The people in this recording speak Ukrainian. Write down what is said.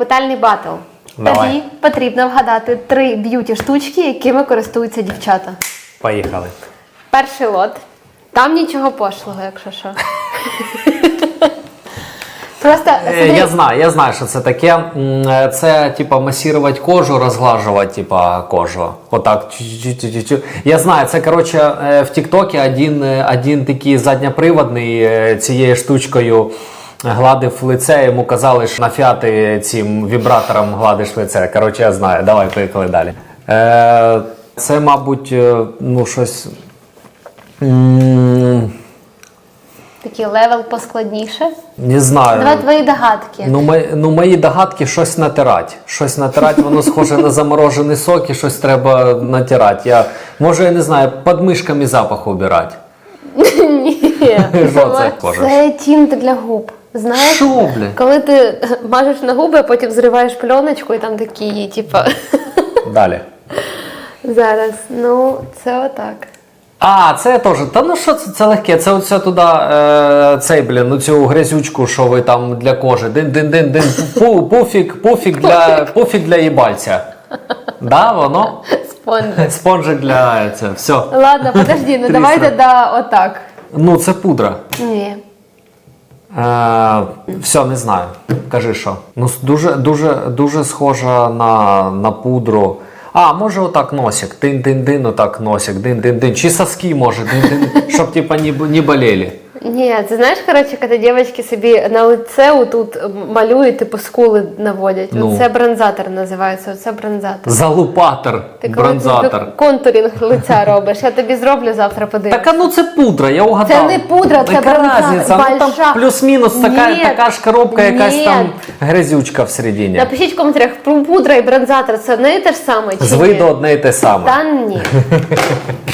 Питальний батл. Давай. Тобі потрібно вгадати три б'юті штучки, якими користуються дівчата. Поїхали. Перший лот. Там нічого пошлого, якщо що. Просто Е, смотри, Я знаю, я знаю, що це таке. Е, Це типа масірувати кожу, розглажувати, типа кожу. Отак. Я знаю, це коротше е, в Тіктокі один, один такий задньоприводний цією штучкою. Гладив лице, йому казали, що нафіати цим вібратором гладиш лице. Коротше, я знаю. Давай поїхали далі. Е, це, мабуть, е, ну щось. такий левел поскладніше. Не знаю. Давай твої догадки. Ну, мої, ну, мої догадки щось натирати. Щось натирати, воно схоже на заморожений сок і щось треба натирати. Я, може, я не знаю, під мишками запах убирати. Ні. Що це? Це тінт для губ. Знаєш, Що, бля? коли ти мажеш на губи, а потім зриваєш пленочку і там такі, типа. Далі. Зараз, ну, це отак. А, це теж. Та ну що це, це легке? Це оце туди, е, цей, блін, ну цю грязючку, що ви там для кожи. Дин-дин-дин-дин. Пу, пуфік, пуфік для, пуфік для їбальця. Да, воно? Спонжик. Спонжик для це. Все. Ладно, подожди, ну давайте да, отак. Ну, це пудра. Ні. Е, все, не знаю. Кажи що. Ну, дуже, дуже, дуже схожа на, на пудру. А, може отак носик. Дин-дин-дин, отак носик. Дин-дин-дин. Чи соски може, дин-дин, щоб типа не, не болели. Ні, ти знаєш, коротше, коли дівчатки собі на лице отут малюють, типу скули наводять. Ну. Це бронзатор називається. Оце бронзатор. Залупатор, Ти коли бронзатор. ти контурінг лиця робиш, я тобі зроблю завтра подивлюсь. Так а ну це пудра, я угадав. Це не пудра, це Яка бронзатор. разниця? Ну, там плюс-мінус така, Ні. така ж коробка, якась Ні. там грязючка всередині. Напишіть в коментарях, пудра і бронзатор це не те ж саме чи З ні? виду одне і те саме. Та ні.